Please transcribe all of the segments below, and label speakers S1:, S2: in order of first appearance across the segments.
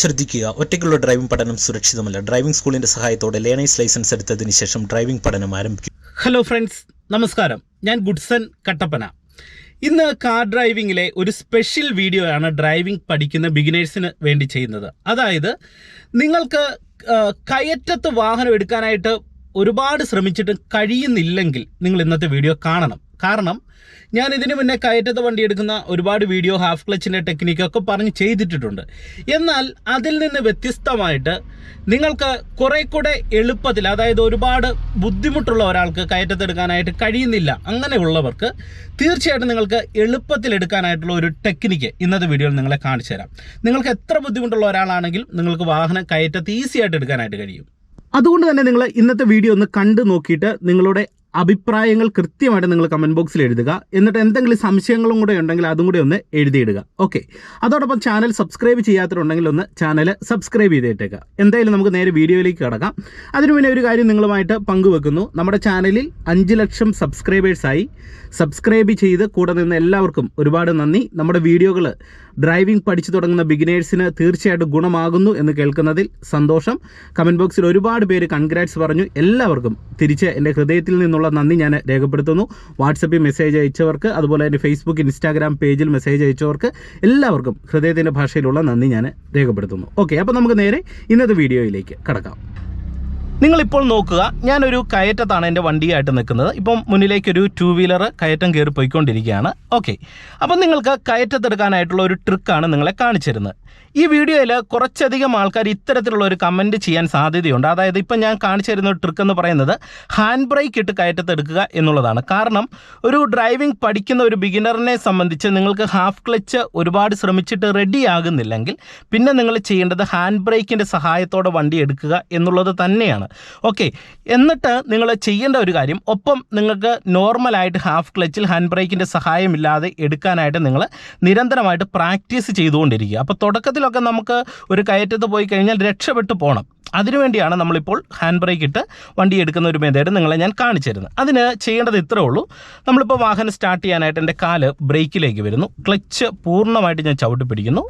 S1: ശ്രദ്ധിക്കുക. ഒറ്റയ്ക്കുള്ള ഡ്രൈവിംഗ് പഠനം സുരക്ഷിതമല്ല. ഡ്രൈവിംഗ് സ്കൂളിന്റെ സഹായത്തോടെ ലേണേഴ്സ് ലൈസൻസ് എടുത്തതിന് ശേഷം ഡ്രൈവിംഗ് പഠനം ആരംഭിക്കും.
S2: ഹലോ ഫ്രണ്ട്സ് നമസ്കാരം. ഞാൻ ഗുഡ്സൺ കട്ടപ്പന. ഇന്ന് കാർ ഡ്രൈവിംഗിലെ ഒരു സ്പെഷ്യൽ വീഡിയോ ആണ് ഡ്രൈവിംഗ് പഠിക്കുന്ന ബിഗിനേഴ്സിന് വേണ്ടി ചെയ്യുന്നത്. അതായത് നിങ്ങൾക്ക് കയറ്റത്ത് വാഹനം എടുക്കാനായിട്ട് ഒരുപാട് ശ്രമിച്ചിട്ട് കഴിയുന്നില്ലെങ്കിൽ നിങ്ങൾ ഇന്നത്തെ വീഡിയോ കാണണം. കാരണം ഞാൻ ഇതിനു മുന്നേ കയറ്റത്ത് വണ്ടി എടുക്കുന്ന ഒരുപാട് വീഡിയോ ഹാഫ് ക്ലച്ചിന്റെ ടെക്നിക്കൊക്കെ പറഞ്ഞ് ചെയ്തിട്ടിട്ടുണ്ട്. എന്നാൽ അതിൽ നിന്ന് വ്യത്യസ്തമായിട്ട് നിങ്ങൾക്ക് കുറേ കൂടെ എളുപ്പത്തിൽ അതായത് ഒരുപാട് ബുദ്ധിമുട്ടുള്ള ഒരാൾക്ക് കയറ്റത്തെടുക്കാനായിട്ട് കഴിയുന്നില്ല അങ്ങനെയുള്ളവർക്ക് തീർച്ചയായിട്ടും നിങ്ങൾക്ക് എളുപ്പത്തിൽ എടുക്കാനായിട്ടുള്ള ഒരു ടെക്നിക്ക് ഇന്നത്തെ വീഡിയോയിൽ നിങ്ങളെ കാണിച്ചു തരാം. നിങ്ങൾക്ക് എത്ര ബുദ്ധിമുട്ടുള്ള ഒരാളാണെങ്കിലും നിങ്ങൾക്ക് വാഹനം കയറ്റത്ത് ഈസിയായിട്ട് എടുക്കാനായിട്ട് കഴിയും. അതുകൊണ്ട് തന്നെ നിങ്ങൾ ഇന്നത്തെ വീഡിയോ ഒന്ന് കണ്ടു നോക്കിയിട്ട് നിങ്ങളുടെ അഭിപ്രായങ്ങൾ കൃത്യമായിട്ട് നിങ്ങൾ കമന്റ് ബോക്സിൽ എഴുതുക. എന്നിട്ട് എന്തെങ്കിലും സംശയങ്ങളും കൂടെ ഉണ്ടെങ്കിൽ അതും കൂടെ ഒന്ന് എഴുതിയിടുക. ഓക്കെ അതോടൊപ്പം ചാനൽ സബ്സ്ക്രൈബ് ചെയ്യാത്തവരുണ്ടെങ്കിൽ ഒന്ന് ചാനൽ സബ്സ്ക്രൈബ് ചെയ്തിട്ടേക്കുക എന്തായാലും നമുക്ക് നേരെ വീഡിയോയിലേക്ക് കിടക്കാം. അതിനു മുന്നേ ഒരു കാര്യം നിങ്ങളുമായിട്ട് പങ്കുവെക്കുന്നു. നമ്മുടെ ചാനലിൽ അഞ്ച് ലക്ഷം സബ്സ്ക്രൈബേഴ്സായി സബ്സ്ക്രൈബ് ചെയ്ത് കൂടെ നിന്ന് എല്ലാവർക്കും ഒരുപാട് നന്ദി. നമ്മുടെ വീഡിയോകൾ ഡ്രൈവിംഗ് പഠിച്ചു തുടങ്ങുന്ന ബിഗിനേഴ്സിന് തീർച്ചയായിട്ടും ഗുണമാകുന്നു എന്ന് കേൾക്കുന്നതിൽ സന്തോഷം. കമന്റ് ബോക്സിൽ ഒരുപാട് പേര് കൺഗ്രാറ്റ്സ് പറഞ്ഞു. എല്ലാവർക്കും തിരിച്ച് എന്റെ ഹൃദയത്തിൽ നിന്നുള്ള നന്ദി ഞാൻ രേഖപ്പെടുത്തുന്നു. വാട്സപ്പിൽ മെസ്സേജ് അയച്ചവർക്ക് അതുപോലെ തന്നെ ഫേസ്ബുക്ക് ഇൻസ്റ്റാഗ്രാം പേജിൽ മെസ്സേജ് അയച്ചവർക്ക് എല്ലാവർക്കും ഹൃദയത്തിന്റെ ഭാഷയിലുള്ള നന്ദി ഞാൻ രേഖപ്പെടുത്തുന്നു. ഓക്കെ അപ്പോൾ നമുക്ക് നേരെ ഇന്നത്തെ വീഡിയോയിലേക്ക് കടക്കാം. നിങ്ങളിപ്പോൾ നോക്കുക ഞാനൊരു കയറ്റത്താണ് എന്റെ വണ്ടിയായിട്ട് നിൽക്കുന്നത്. ഇപ്പം മുന്നിലേക്കൊരു ടൂ വീലർ കയറ്റം കയറി പോയിക്കൊണ്ടിരിക്കുകയാണ്. ഓക്കെ അപ്പം നിങ്ങൾക്ക് കയറ്റത്തെടുക്കാനായിട്ടുള്ള ഒരു ട്രിക്കാണ് നിങ്ങളെ കാണിച്ചിരുന്നത്. ഈ വീഡിയോയിൽ കുറച്ചധികം ആൾക്കാർ ഇത്തരത്തിലുള്ള ഒരു കമന്റ് ചെയ്യാൻ സാധ്യതയുണ്ട്. അതായത് ഇപ്പം ഞാൻ കാണിച്ചു തരുന്ന ട്രിക്ക് എന്ന് പറയുന്നത് ഹാൻഡ് ബ്രേക്ക് ഇട്ട് കയറ്റത്തെടുക്കുക എന്നുള്ളതാണ്. കാരണം ഒരു ഡ്രൈവിംഗ് പഠിക്കുന്ന ഒരു ബിഗിനറിനെ സംബന്ധിച്ച് നിങ്ങൾക്ക് ഹാഫ് ക്ലച്ച് ഒരുപാട് ശ്രമിച്ചിട്ട് റെഡി ആകുന്നില്ലെങ്കിൽ പിന്നെ നിങ്ങൾ ചെയ്യേണ്ടത് ഹാൻഡ് ബ്രേക്കിന്റെ സഹായത്തോടെ വണ്ടി എടുക്കുക എന്നുള്ളത് തന്നെയാണ്. ഓക്കെ എന്നിട്ട് നിങ്ങൾ ചെയ്യേണ്ട ഒരു കാര്യം ഒപ്പം നിങ്ങൾക്ക് നോർമലായിട്ട് ഹാഫ് ക്ലച്ചിൽ ഹാൻഡ് ബ്രേക്കിന്റെ സഹായമില്ലാതെ എടുക്കാനായിട്ട് നിങ്ങൾ നിരന്തരമായിട്ട് പ്രാക്ടീസ് ചെയ്തുകൊണ്ടിരിക്കുക. അപ്പോൾ തുടക്കത്തിലൊക്കെ നമുക്ക് ഒരു കയറ്റത്ത് പോയി കഴിഞ്ഞാൽ രക്ഷപ്പെട്ടു പോകണം അതിനുവേണ്ടിയാണ് നമ്മളിപ്പോൾ ഹാൻഡ് ബ്രേക്ക് ഇട്ട് വണ്ടി എടുക്കുന്ന ഒരു മെത്തേഡ് നിങ്ങളെ ഞാൻ കാണിച്ചു തരുന്നത് അതിന് ചെയ്യേണ്ടത് ഇത്രേ ഉള്ളൂ. നമ്മളിപ്പോൾ വാഹനം സ്റ്റാർട്ട് ചെയ്യാനായിട്ട് എന്റെ കാൽ ബ്രേക്കിലേക്ക് വരുന്നു. ക്ലച്ച് പൂർണമായിട്ട് ഞാൻ ചവിട്ടി പിടിക്കുന്നു.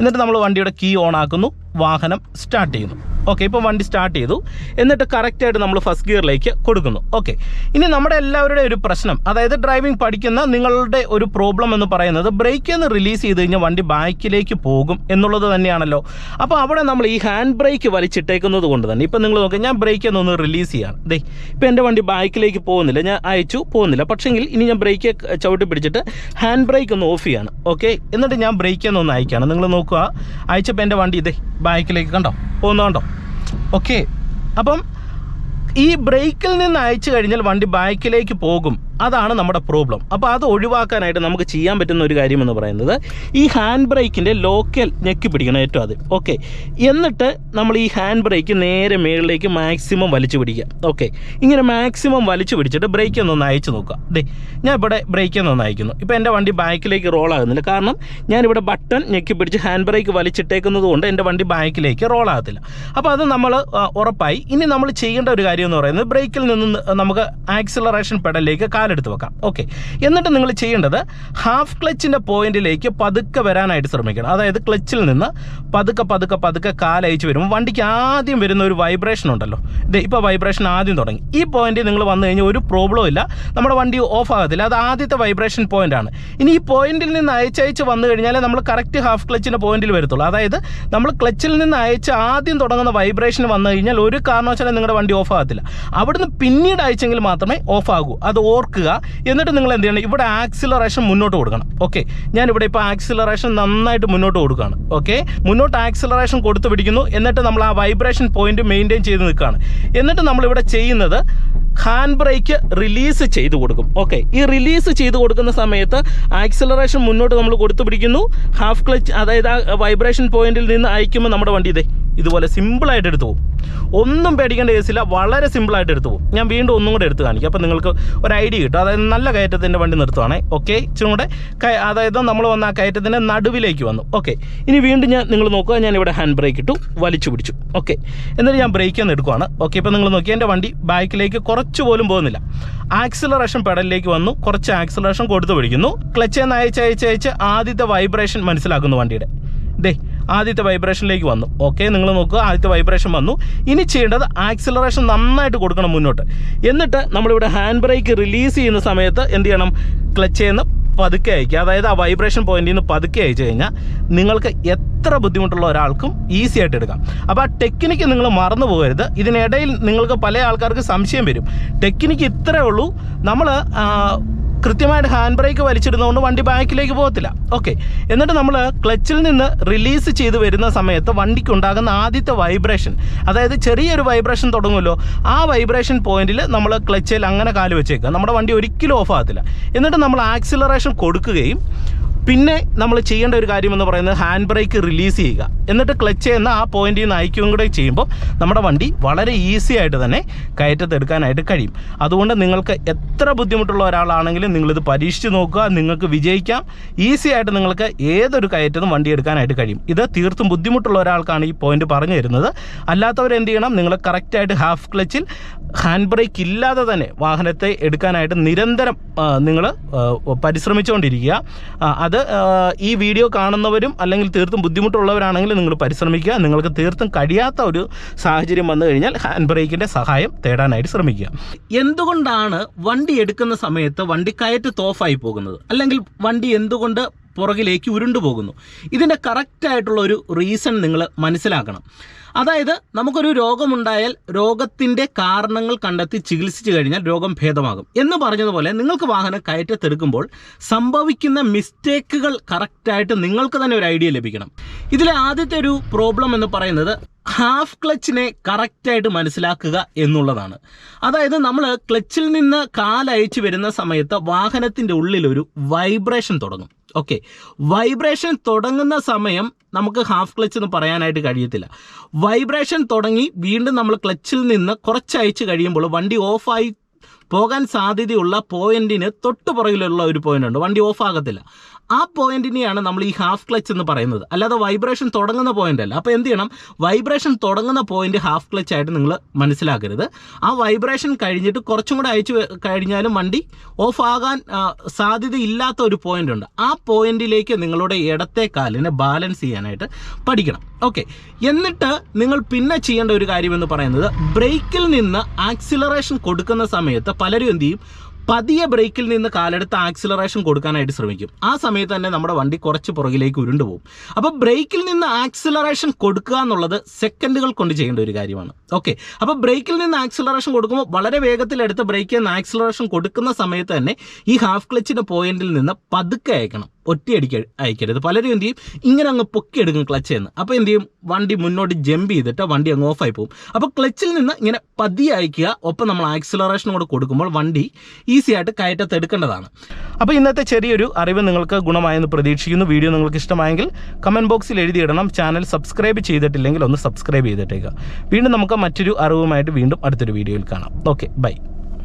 S2: എന്നിട്ട് നമ്മൾ വണ്ടിയുടെ കീ ഓൺ ആക്കുന്നു. വാഹനം സ്റ്റാർട്ട് ചെയ്യുന്നു. ഓക്കെ ഇപ്പോൾ വണ്ടി സ്റ്റാർട്ട് ചെയ്തു. എന്നിട്ട് കറക്റ്റായിട്ട് നമ്മൾ ഫസ്റ്റ് ഗിയറിലേക്ക് കൊടുക്കുന്നു. ഓക്കെ ഇനി നമ്മുടെ എല്ലാവരുടെയും ഒരു പ്രശ്നം അതായത് ഡ്രൈവിംഗ് പഠിക്കുന്ന നിങ്ങളുടെ ഒരു പ്രോബ്ലം എന്ന് പറയുന്നത് ബ്രേക്കിൽ നിന്ന് റിലീസ് ചെയ്ത് കഴിഞ്ഞാൽ വണ്ടി ബാക്കിലേക്ക് പോകും എന്നുള്ളത് തന്നെയാണല്ലോ. അപ്പോൾ അവിടെ നമ്മൾ ഈ ഹാൻഡ് ബ്രേക്ക് വലിച്ചിട്ടേക്കുന്നത് കൊണ്ട് തന്നെ ഇപ്പം നിങ്ങൾ നോക്കുക ഞാൻ ബ്രേക്കിൽ നിന്ന് റിലീസ് ചെയ്യാണ്. ദേ ഇപ്പം എന്റെ വണ്ടി ബാക്കിലേക്ക് പോകുന്നില്ല ഞാൻ അയച്ചു പോകുന്നില്ല. പക്ഷേങ്കിൽ ഇനി ഞാൻ ബ്രേക്ക് ചവിട്ടി പിടിച്ചിട്ട് ഹാൻഡ് ബ്രേക്ക് ഒന്ന് ഓഫ് ചെയ്യാണ്. ഓക്കെ എന്നിട്ട് ഞാൻ ബ്രേക്കിൽ നിന്ന് അയക്കുകയാണ് നിങ്ങൾ നോക്കുക അയച്ചപ്പോൾ എന്റെ വണ്ടി ഇതേ ബാക്കിലേക്ക് കണ്ടോ? പോകുന്നുണ്ടോ ഓക്കെ അപ്പം ഈ ബ്രേക്കിൽ നിന്ന് അയച്ചു കഴിഞ്ഞാൽ വണ്ടി ബാക്കിലേക്ക് പോകും. അതാണ് നമ്മുടെ പ്രോബ്ലം അപ്പോൾ അത് ഒഴിവാക്കാനായിട്ട് നമുക്ക് ചെയ്യാൻ പറ്റുന്ന ഒരു കാര്യം എന്ന് പറയുന്നത് ഈ ഹാൻഡ് ബ്രേക്കിന്റെ ലോക്കൽ ഞെക്കി പിടിക്കണം ഏറ്റവും അത് ഓക്കെ എന്നിട്ട് നമ്മൾ ഈ ഹാൻഡ് ബ്രേക്ക് നേരെ മേളിലേക്ക് മാക്സിമം വലിച്ചു പിടിക്കുക. ഓക്കെ ഇങ്ങനെ മാക്സിമം വലിച്ചു പിടിച്ചിട്ട് ബ്രേക്ക് ഒന്ന് അയച്ചു നോക്കുക. ദേ ഞാൻ ഇവിടെ ബ്രേക്ക് ഒന്ന് അയക്കുന്നു. ഇപ്പോൾ എന്റെ വണ്ടി ബാക്കിലേക്ക് റോൾ ആകുന്നില്ല. കാരണം ഞാനിവിടെ ബട്ടൺ ഞെക്കി പിടിച്ച് ഹാൻഡ് ബ്രേക്ക് വലിച്ചിട്ടേക്കുന്നത് കൊണ്ട് എന്റെ വണ്ടി ബാക്കിലേക്ക് റോൾ ആകത്തില്ല. അപ്പോൾ അത് നമ്മൾ ഉറപ്പായി. ഇനി നമ്മൾ ചെയ്യേണ്ട ഒരു കാര്യം എന്ന് പറയുന്നത് ബ്രേക്കിൽ നിന്ന് നമുക്ക് ആക്സിലറേഷൻ പെഡലിലേക്ക് കാലെടുത്ത് വെക്കാം. ഓക്കെ എന്നിട്ട് നിങ്ങൾ ചെയ്യേണ്ടത് ഹാഫ് ക്ലച്ചിന്റെ പോയിന്റിലേക്ക് പതുക്കെ വരാനായിട്ട് ശ്രമിക്കണം. അതായത് ക്ലച്ചിൽ നിന്ന് പതുക്കെ പതുക്കെ പതുക്കെ കാലയച്ച് വരുമ്പോൾ വണ്ടിക്ക് ആദ്യം വരുന്ന ഒരു വൈബ്രേഷൻ ഉണ്ടല്ലോ. ഇത് ഇപ്പോൾ വൈബ്രേഷൻ ആദ്യം തുടങ്ങി. ഈ പോയിന്റിൽ നിങ്ങൾ വന്നു കഴിഞ്ഞാൽ ഒരു പ്രോബ്ലം ഇല്ല. നമ്മുടെ വണ്ടി ഓഫ് ആകത്തില്ല. അത് ആദ്യത്തെ വൈബ്രേഷൻ പോയിന്റ് ആണ്. ഇനി ഈ പോയിന്റിൽ നിന്ന് അയച്ചയച്ച് വന്നു കഴിഞ്ഞാൽ നമ്മൾ കറക്റ്റ് ഹാഫ് ക്ലച്ചിന്റെ പോയിന്റിൽ വരത്തുള്ളൂ. അതായത് നമ്മൾ ക്ലച്ചിൽ നിന്ന് അയച്ച് ആദ്യം തുടങ്ങുന്ന വൈബ്രേഷൻ വന്നു കഴിഞ്ഞാൽ ഒരു കാരണവശാലും നിങ്ങളുടെ വണ്ടി ഓഫ് ആകത്തില്ല. അവിടുന്ന് പിന്നീട് അയച്ചെങ്കിൽ മാത്രമേ ഓഫ് ആകൂ. അത് ഓർക്കുക എന്നിട്ട് നിങ്ങൾ എന്ത് ചെയ്യണം? ഇവിടെ ആക്സിലറേഷൻ മുന്നോട്ട് കൊടുക്കണം. ഓക്കെ ഞാൻ ഇവിടെ ഇപ്പോൾ ആക്സിലറേഷൻ നന്നായിട്ട് മുന്നോട്ട് കൊടുക്കുകയാണ്. ഓക്കെ മുന്നോട്ട് ആക്സിലറേഷൻ കൊടുത്തു പിടിക്കുന്നു. എന്നിട്ട് നമ്മൾ ആ വൈബ്രേഷൻ പോയിന്റ് മെയിന്റെയിൻ ചെയ്ത് നിൽക്കുകയാണ്. എന്നിട്ട് നമ്മളിവിടെ ചെയ്യുന്നത് ഹാൻഡ് ബ്രേക്ക് റിലീസ് ചെയ്ത് കൊടുക്കും. ഓക്കെ ഈ റിലീസ് ചെയ്ത് കൊടുക്കുന്ന സമയത്ത് ആക്സിലറേഷൻ മുന്നോട്ട് നമ്മൾ കൊടുത്തു പിടിക്കുന്നു. ഹാഫ് ക്ലച്ച് അതായത് ആ വൈബ്രേഷൻ പോയിന്റിൽ നിന്ന് അയക്കുമ്പോൾ നമ്മുടെ വണ്ടി ഇതേ. ഇതുപോലെ സിമ്പിളായിട്ട് എടുത്തു പോകും. ഒന്നും പേടിക്കേണ്ട കേസില്ല വളരെ സിമ്പിളായിട്ട് എടുത്തു പോകും. ഞാൻ വീണ്ടും ഒന്നും കൂടെ എടുത്ത് കാണിക്കും. അപ്പോൾ നിങ്ങൾക്ക് ഒരു ഐഡിയ കിട്ടും. അതായത് നല്ല കയറ്റത്തിന്റെ വണ്ടി നിർത്തുവാണേ. ഓക്കെ ഇച്ചിരി കൂടെ അതായത് നമ്മൾ വന്ന ആ കയറ്റത്തിന്റെ നടുവിലേക്ക് വന്നു. ഓക്കെ ഇനി വീണ്ടും ഞാൻ നിങ്ങൾ നോക്കുക ഞാൻ ഇവിടെ ഹാൻഡ് ബ്രേക്ക് ഇട്ടു വലിച്ചു പിടിച്ചു. ഓക്കെ എന്നിട്ട് ഞാൻ ബ്രേക്ക് ഒന്ന് എടുക്കുവാണ്. ഓക്കെ ഇപ്പോൾ നിങ്ങൾ നോക്കി എന്റെ വണ്ടി ബാക്കിലേക്ക് കുറച്ച് പോലും പോകുന്നില്ല. ആക്സിലറേഷൻ പെഡലിലേക്ക് വന്നു. കുറച്ച് ആക്സിലറേഷൻ കൊടുത്തു പിടിക്കുന്നു. ക്ലച്ച് എന്ന് അയച്ച് അയച്ച് ആദ്യത്തെ വൈബ്രേഷൻ മനസ്സിലാക്കുന്നു വണ്ടിയുടെ. ദേ ആദ്യത്തെ വൈബ്രേഷനിലേക്ക് വന്നു. ഓക്കെ നിങ്ങൾ നോക്കുക ആദ്യത്തെ വൈബ്രേഷൻ വന്നു. ഇനി ചെയ്യേണ്ടത് ആക്സിലറേഷൻ നന്നായിട്ട് കൊടുക്കണം മുന്നോട്ട്. എന്നിട്ട് നമ്മളിവിടെ ഹാൻഡ് ബ്രേക്ക് റിലീസ് ചെയ്യുന്ന സമയത്ത് എന്ത് ചെയ്യണം? ക്ലച്ച് ചെയ്യുന്ന പതുക്കെ അയക്കുക. അതായത് ആ വൈബ്രേഷൻ പോയിന്റിൽ നിന്ന് പതുക്കെ അയച്ചു കഴിഞ്ഞാൽ നിങ്ങൾക്ക് എത്ര ബുദ്ധിമുട്ടുള്ള ഒരാൾക്കും ഈസി ആയിട്ട് എടുക്കാം. അപ്പോൾ ആ ടെക്നിക്ക് നിങ്ങൾ മറന്നു പോകരുത്. ഇതിനിടയിൽ നിങ്ങൾക്ക് പല ആൾക്കാർക്ക് സംശയം വരും. ടെക്നിക്ക് ഇത്രയേ ഉള്ളൂ. നമ്മൾ കൃത്യമായിട്ട് ഹാൻഡ് ബ്രേക്ക് വലിച്ചിടുന്നതുകൊണ്ട് വണ്ടി ബാക്കിലേക്ക് പോകത്തില്ല. ഓക്കെ എന്നിട്ട് നമ്മൾ ക്ലച്ചിൽ നിന്ന് റിലീസ് ചെയ്ത് വരുന്ന സമയത്ത് വണ്ടിക്കുണ്ടാകുന്ന ആദ്യത്തെ വൈബ്രേഷൻ അതായത് ചെറിയൊരു വൈബ്രേഷൻ തുടങ്ങുമല്ലോ ആ വൈബ്രേഷൻ പോയിന്റിൽ നമ്മൾ ക്ലച്ചിൽ അങ്ങനെ കാൽ വെച്ചേക്കുക. നമ്മുടെ വണ്ടി ഒരിക്കലും ഓഫ് ആകത്തില്ല. എന്നിട്ട് നമ്മൾ ആക്സിലറേഷൻ കൊടുക്കുകയും പിന്നെ നമ്മൾ ചെയ്യേണ്ട ഒരു കാര്യം എന്ന് പറയുന്നത് ഹാൻഡ് ബ്രേക്ക് റിലീസ് ചെയ്യുക. എന്നിട്ട് ക്ലച്ച് ചെയ്യുന്ന ആ പോയിന്റിൽ നിന്ന് അയക്കുകയും കൂടെ ചെയ്യുമ്പോൾ നമ്മുടെ വണ്ടി വളരെ ഈസി ആയിട്ട് തന്നെ കയറ്റത്തെടുക്കാനായിട്ട് കഴിയും. അതുകൊണ്ട് നിങ്ങൾക്ക് എത്ര ബുദ്ധിമുട്ടുള്ള ഒരാളാണെങ്കിലും നിങ്ങളിത് പരീക്ഷിച്ച് നോക്കുക നിങ്ങൾക്ക് വിജയിക്കാം. ഈസി ആയിട്ട് നിങ്ങൾക്ക് ഏതൊരു കയറ്റത്തും വണ്ടി എടുക്കാനായിട്ട് കഴിയും. ഇത് തീർത്തും ബുദ്ധിമുട്ടുള്ള ഒരാൾക്കാണ് ഈ പോയിന്റ് പറഞ്ഞു തരുന്നത്. അല്ലാത്തവർ എന്ത് ചെയ്യണം? നിങ്ങൾ കറക്റ്റായിട്ട് ഹാഫ് ക്ലച്ചിൽ ഹാൻഡ് ബ്രേക്ക് ഇല്ലാതെ തന്നെ വാഹനത്തെ എടുക്കാനായിട്ട് നിരന്തരം നിങ്ങൾ പരിശ്രമിച്ചുകൊണ്ടിരിക്കുക. അത് ഈ വീഡിയോ കാണുന്നവരും അല്ലെങ്കിൽ തീർത്തും ബുദ്ധിമുട്ടുള്ളവരാണെങ്കിൽ നിങ്ങൾ പരിശ്രമിക്കുക. നിങ്ങൾക്ക് തീർത്തും കഴിയാത്ത ഒരു സാഹചര്യം വന്നു കഴിഞ്ഞാൽ ഹാൻഡ് ബ്രേക്കിന്റെ സഹായം തേടാനായിട്ട് ശ്രമിക്കുക. എന്തുകൊണ്ടാണ് വണ്ടി എടുക്കുന്ന സമയത്ത് വണ്ടി കയറ്റ് ഓഫായി പോകുന്നത്? അല്ലെങ്കിൽ വണ്ടി എന്തുകൊണ്ട് പുറകിലേക്ക് ഉരുണ്ടു പോകുന്നു. ഇതിന്റെ കറക്റ്റായിട്ടുള്ള ഒരു റീസൺ നിങ്ങൾ മനസ്സിലാക്കണം. അതായത് നമുക്കൊരു രോഗമുണ്ടായാൽ രോഗത്തിന്റെ കാരണങ്ങൾ കണ്ടെത്തി ചികിത്സിച്ചു കഴിഞ്ഞാൽ രോഗം ഭേദമാകും. എന്ന് പറഞ്ഞതുപോലെ നിങ്ങൾക്ക് വാഹനം കയറ്റത്തെടുക്കുമ്പോൾ സംഭവിക്കുന്ന മിസ്റ്റേക്കുകൾ കറക്റ്റായിട്ട് നിങ്ങൾക്ക് തന്നെ ഒരു ഐഡിയ ലഭിക്കണം. ഇതിലെ ആദ്യത്തെ ഒരു പ്രോബ്ലം എന്ന് പറയുന്നത് ഹാഫ് ക്ലച്ചിനെ കറക്റ്റായിട്ട് മനസ്സിലാക്കുക എന്നുള്ളതാണ്. അതായത് നമ്മൾ ക്ലച്ചിൽ നിന്ന് കാലയച്ചു വരുന്ന സമയത്ത് വാഹനത്തിന്റെ ഉള്ളിലൊരു വൈബ്രേഷൻ തുടങ്ങും. ഓക്കെ വൈബ്രേഷൻ തുടങ്ങുന്ന സമയം നമുക്ക് ഹാഫ് ക്ലച്ച് എന്ന് പറയാനായിട്ട് കഴിയത്തില്ല. വൈബ്രേഷൻ തുടങ്ങി വീണ്ടും നമ്മൾ ക്ലച്ചിൽ നിന്ന് കുറച്ച് അയച്ച് കഴിയുമ്പോൾ വണ്ടി ഓഫായി പോകാൻ സാധ്യതയുള്ള പോയിന്റിന് തൊട്ട് പുറകിലുള്ള ഒരു പോയിന്റ് ഉണ്ട്. വണ്ടി ഓഫ് ആകത്തില്ല. ആ പോയിന്റിനെയാണ് നമ്മൾ ഈ ഹാഫ് ക്ലച്ച് എന്ന് പറയുന്നത്. അല്ലാതെ വൈബ്രേഷൻ തുടങ്ങുന്ന പോയിന്റ് അല്ല. അപ്പോൾ എന്ത് ചെയ്യണം? വൈബ്രേഷൻ തുടങ്ങുന്ന പോയിന്റ് ഹാഫ് ക്ലച്ച് ആയിട്ട് നിങ്ങൾ മനസ്സിലാക്കരുത്. ആ വൈബ്രേഷൻ കഴിഞ്ഞിട്ട് കുറച്ചും കൂടെ അയച്ചു കഴിഞ്ഞാലും വണ്ടി ഓഫ് ആകാൻ സാധ്യതയില്ലാത്ത ഒരു പോയിന്റ് ഉണ്ട്. ആ പോയിന്റിലേക്ക് നിങ്ങളുടെ ഇടത്തെ കാലിനെ ബാലൻസ് ചെയ്യാനായിട്ട് പഠിക്കണം. ഓക്കെ എന്നിട്ട് നിങ്ങൾ പിന്നെ ചെയ്യേണ്ട ഒരു കാര്യം എന്ന് പറയുന്നത് ബ്രേക്കിൽ നിന്ന് ആക്സിലറേഷൻ കൊടുക്കുന്ന സമയത്ത് പലരും എന്ത് ചെയ്യും? പതിയെ ബ്രേക്കിൽ നിന്ന് കാലെടുത്ത് ആക്സിലറേഷൻ കൊടുക്കാനായിട്ട് ശ്രമിക്കും. ആ സമയത്ത് തന്നെ നമ്മുടെ വണ്ടി കുറച്ച് പുറകിലേക്ക് ഉരുണ്ടു പോകും അപ്പോൾ ബ്രേക്കിൽ നിന്ന് ആക്സിലറേഷൻ കൊടുക്കുക എന്നുള്ളത് സെക്കൻഡുകൾ കൊണ്ട് ചെയ്യേണ്ട ഒരു കാര്യമാണ്. ഓക്കെ. അപ്പോൾ ബ്രേക്കിൽ നിന്ന് ആക്സിലറേഷൻ കൊടുക്കുമ്പോൾ വളരെ വേഗത്തിൽ എടുത്ത് ബ്രേക്കിൽ നിന്ന് ആക്സിലറേഷൻ കൊടുക്കുന്ന സമയത്ത് തന്നെ ഈ ഹാഫ് ക്ലച്ചിന്റെ പോയിന്റിൽ നിന്ന് പതുക്കെ അയക്കണം. ഒറ്റയടിക്ക് അയക്കരുത്. പലരും എന്ത് ചെയ്യും? ഇങ്ങനെ അങ്ങ് പൊക്കിയെടുക്കും ക്ലച്ച് എന്ന്. അപ്പോൾ എന്ത് ചെയ്യും? വണ്ടി മുന്നോട്ട് ജമ്പ് ചെയ്തിട്ട് വണ്ടി അങ്ങ് ആയി പോകും. അപ്പോൾ ക്ലച്ചിൽ നിന്ന് ഇങ്ങനെ പതിയെ അയക്കുക ഒപ്പം നമ്മൾ ആക്സിലറേഷൻ കൂടെ കൊടുക്കുമ്പോൾ വണ്ടി ഈസി ആയിട്ട് കയറ്റത്ത് എടുക്കേണ്ടതാണ്. അപ്പോൾ ഇന്നത്തെ ചെറിയൊരു അറിവ് നിങ്ങൾക്ക് ഗുണമായെന്ന് പ്രതീക്ഷിക്കുന്നു. വീഡിയോ നിങ്ങൾക്ക് ഇഷ്ടമായെങ്കിൽ കമന്റ് ബോക്സിൽ എഴുതിയിടണം. ചാനൽ സബ്സ്ക്രൈബ് ചെയ്തിട്ടില്ലെങ്കിൽ ഒന്ന് സബ്സ്ക്രൈബ് ചെയ്തിട്ടേക്കുക വീണ്ടും നമുക്ക് മറ്റൊരു അറിവുമായിട്ട് വീണ്ടും അടുത്തൊരു വീഡിയോയിൽ കാണാം. Okay bye